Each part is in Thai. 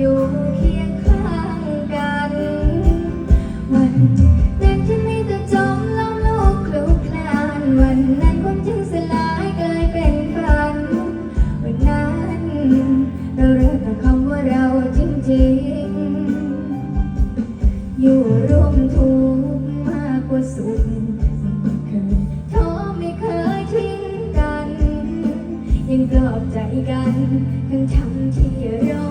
ยัวันนั้นฉันไม่ต้งจมล้อมโลกคลุกคลาน วันนั้นควจริงสลายกลายเป็นฝัน วันนั้นเราเริ่มกับคำว่าเราจริงๆ อยู่ร่วมทุกข์มากกว่าสุขเคยท้อไม่เคยทิ้งกัน ยังปอบใจกันทั้งทำที่เรา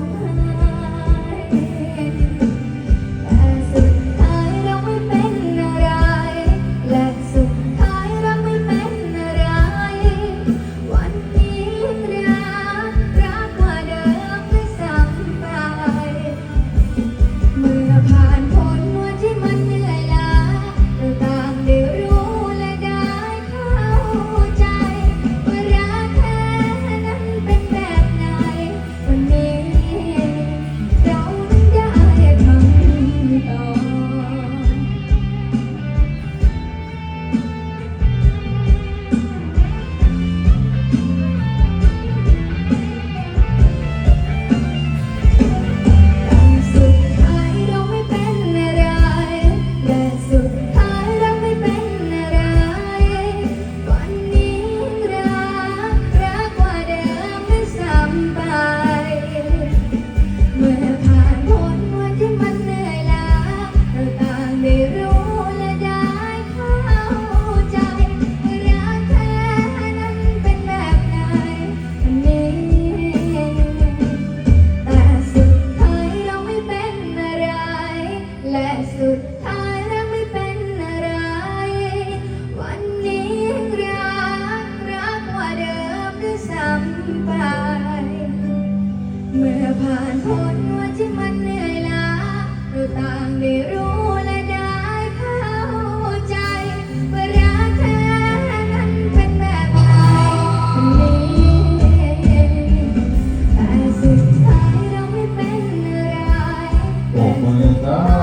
ป